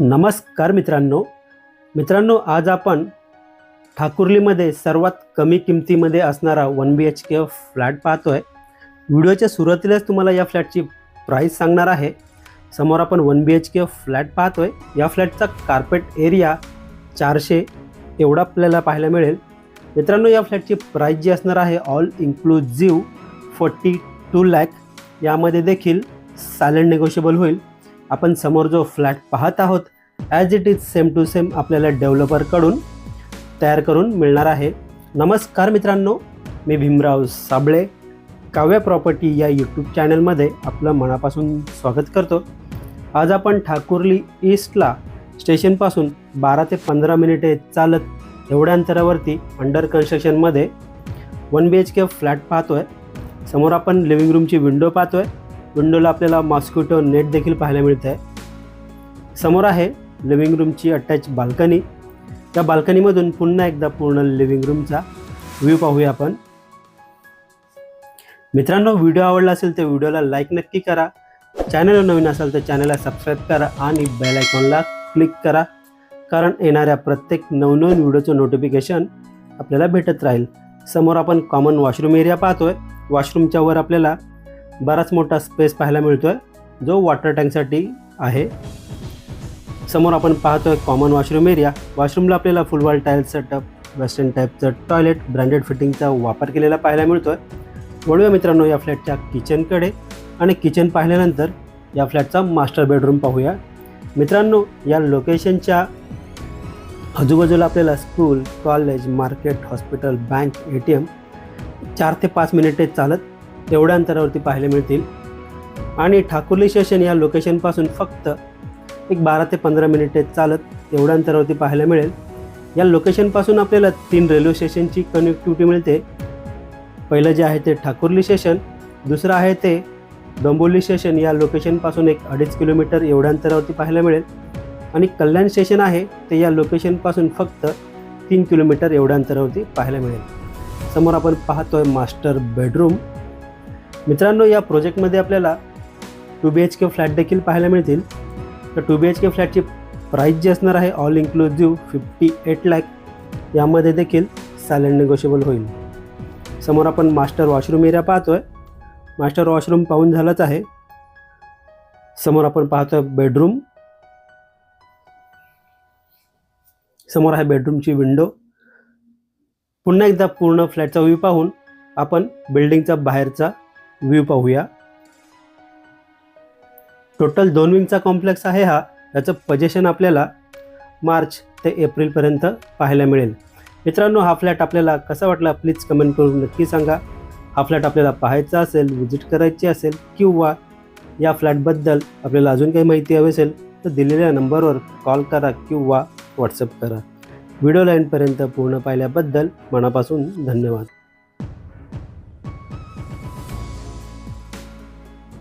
नमस्कार मित्रांनो. मित्रांनो आज आपण ठाकुर्लीमध्ये सर्वात कमी किमतीमध्ये असणारा one B H K flat पाहतोय. व्हिडिओच्या सुरुवातीलाच तुम्हाला या फ्लॅटची प्राईस सांगणार आहे. समोर आपण one B H K flat पाहतोय. या फ्लॅटचा कार्पेट एरिया चारशे एवढा आपल्याला पाहायला मिळेल. मित्रांनो या फ्लॅटची प्राईस जी असणार आहे all inclusive forty two lakh यामध्ये देखील सायलेंट नेगोशिएबल होईल. आपण समोर जो फ्लॅट पाहत आहोत as it is same to same आपल्याला डेव्हलपरकडून तयार करून मिळणार आहे. नमस्कार मित्रांनो मी भीमराव साबळे काव्य प्रॉपर्टी या यूट्यूब चॅनलमध्ये आपलं मनापासून स्वागत करतो. आज आपण ठाकुर्ली ईस्टला स्टेशनपासून बारा ते पंधरा मिनिटे चालत एवढ्या अंतरावरती under कन्स्ट्रक्शनमध्ये one B H K flat पाहतोय. समोर आपण लिव्हिंग रूमची विंडो पाहतोय. विंडोला आपल्याला मॉस्किटो नेट देखील पाहायला मिळत आहे समोर आहे लिव्हिंग रूमची अटॅच बाल्कनी त्या बाल्कनीमधून पुन्हा एकदा पूर्ण लिव्हिंग रूमचा व्ह्यू पाहूया आपण. मित्रांनो व्हिडिओ आवडला असेल तर व्हिडिओला लाईक नक्की करा. चॅनलवर नवीन असाल तर चॅनलला सबस्क्राईब करा आणि बेल आयकॉनला क्लिक करा. कारण येणाऱ्या प्रत्येक नवनवीन व्हिडिओचं नोटिफिकेशन आपल्याला भेटत राहील. समोर आपण कॉमन वॉशरूम एरिया पाहतोय. वॉशरूमच्या वर आपल्याला बराच मोठा स्पेस पाहायला मिळतो आहे जो वॉटर टँकसाठी आहे. समोर आपण पाहतो आहे कॉमन वॉशरूम एरिया वॉशरूमला आपल्याला full wall tile setup western टाईपचं टॉयलेट ब्रँडेड फिटिंगचा वापर केलेला पाहायला मिळतो आहे वळूया मित्रांनो या फ्लॅटच्या किचनकडे आणि किचन पाहिल्यानंतर या फ्लॅटचा मास्टर बेडरूम पाहूया. मित्रांनो या लोकेशनच्या आजूबाजूला आपल्याला school college market hospital bank A T M चार ते पाच मिनिटे चालत तेवढ्या अंतरावरती पाहायला मिळतील. आणि ठाकुर्ली स्टेशन या लोकेशनपासून फक्त एक बारा ते पंधरा मिनिटे चालत एवढ्या अंतरावरती पाहायला मिळेल. या लोकेशनपासून आपल्याला तीन रेल्वे स्टेशनची कनेक्टिव्हिटी मिळते. पहिलं जे आहे ते ठाकुर्ली स्टेशन दुसरं आहे ते डोंबोली स्टेशन या लोकेशनपासून एक अडीच किलोमीटर एवढ्या अंतरावरती पाहायला मिळेल. आणि कल्याण स्टेशन आहे ते या लोकेशनपासून फक्त तीन किलोमीटर एवढ्या अंतरावरती पाहायला मिळेल. समोर आपण पाहतोय मास्टर बेडरूम मित्रांनो या प्रोजेक्टमध्ये आपल्याला two B H K flat देखील पाहायला मिळतील. तर टू बी एच के फ्लॅटची प्राईस जी असणार आहे all inclusive fifty eight lakh यामध्ये देखील सायलेंट निगोशिएबल होईल. समोर आपण मास्टर वॉशरूम एरिया पाहतो आहे मास्टर वॉशरूम पाहून झालंच आहे. समोर आपण पाहतो आहे बेडरूम समोर आहे बेडरूमची विंडो पुन्हा एकदा पूर्ण फ्लॅटचा व्ह्यू पाहून आपण बिल्डिंगचा बाहेरचा व्ह्यू पाहूया. टोटल दोन विंगचा कॉम्प्लेक्स आहे हा. याचं पजेशन आपल्याला मार्च ते एप्रिलपर्यंत पाहायला मिळेल. मित्रांनो हा फ्लॅट आपल्याला कसा वाटला प्लीज कमेंट करून नक्की सांगा. हा फ्लॅट आपल्याला पाहायचा असेल व्हिजिट करायची असेल किंवा या फ्लॅटबद्दल आपल्याला अजून काही माहिती हवी असेल तर दिलेल्या नंबरवर कॉल करा किंवा व्हॉट्सअप करा. व्हिडिओ लाईनपर्यंत पूर्ण पाहिल्याबद्दल मनापासून धन्यवाद.